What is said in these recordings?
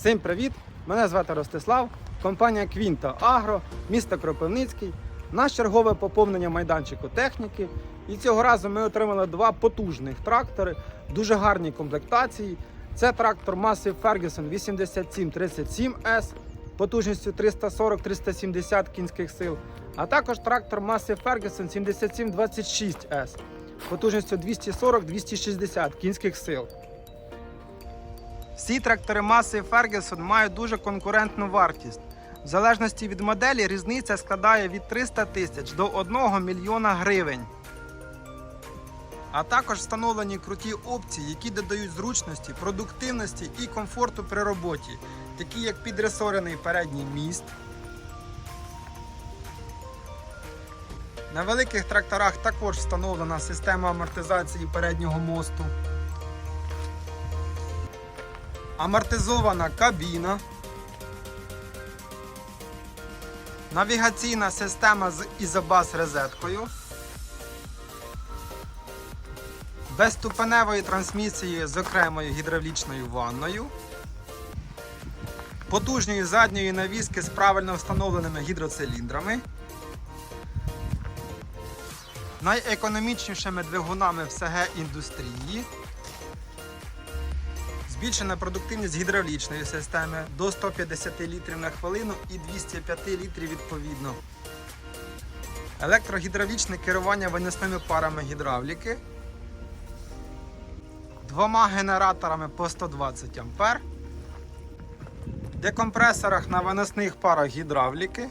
Всім привіт! Мене звати Ростислав, компанія Квінта Агро, місто Кропивницький. Наш чергове поповнення майданчику техніки. І цього разу ми отримали два потужних трактори, дуже гарні комплектації. Це трактор Massive Ferguson 8737S потужністю 340-370 кінських сил, а також трактор Massive Ferguson 7726S потужністю 240-260 кінських сил. Всі трактори маси Ferguson мають дуже конкурентну вартість. В залежності від моделі різниця складає від 300 тисяч до 1 мільйона гривень. А також встановлені круті опції, які додають зручності, продуктивності і комфорту при роботі, такі як підресорений передній міст. На великих тракторах також встановлена система амортизації переднього мосту. Амортизована кабіна, навігаційна система з ізобас розеткою, безступеневою трансмісією з окремою гідравлічною ванною, потужньої задньої навіски з правильно встановленими гідроциліндрами, найекономічнішими двигунами в СГ індустрії. Збільшена продуктивність гідравлічної системи до 150 літрів на хвилину і 205 літрів відповідно. Електрогідравлічне керування виносними парами гідравліки. Двома генераторами по 120 А. Декомпресорах на виносних парах гідравліки.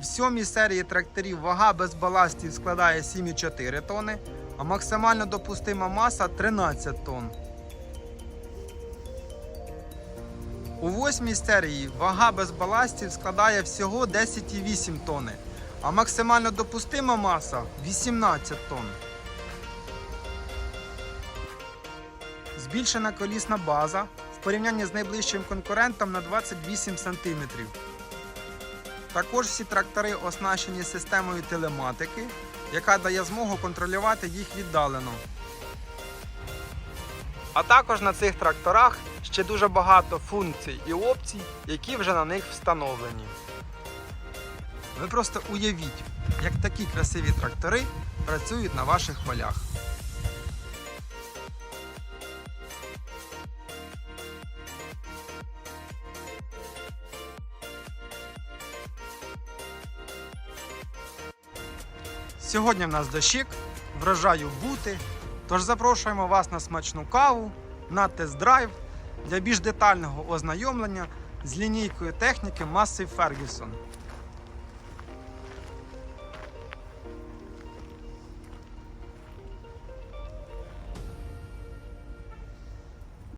В сьомій серії тракторів вага без баластів складає 7,4 тонни а максимально допустима маса 13 тонн. У восьмій серії вага без баластів складає всього 10,8 тонни, а максимально допустима маса 18 тонн. Збільшена колісна база в порівнянні з найближчим конкурентом на 28 см. Також всі трактори оснащені системою телематики, яка дає змогу контролювати їх віддалено. А також на цих тракторах ще дуже багато функцій і опцій, які вже на них встановлені. Ви просто уявіть, як такі красиві трактори працюють на ваших полях. Сьогодні в нас дощик, вражаю бути. Тож запрошуємо вас на смачну каву, на тест-драйв для більш детального ознайомлення з лінійкою техніки маси Ferguson.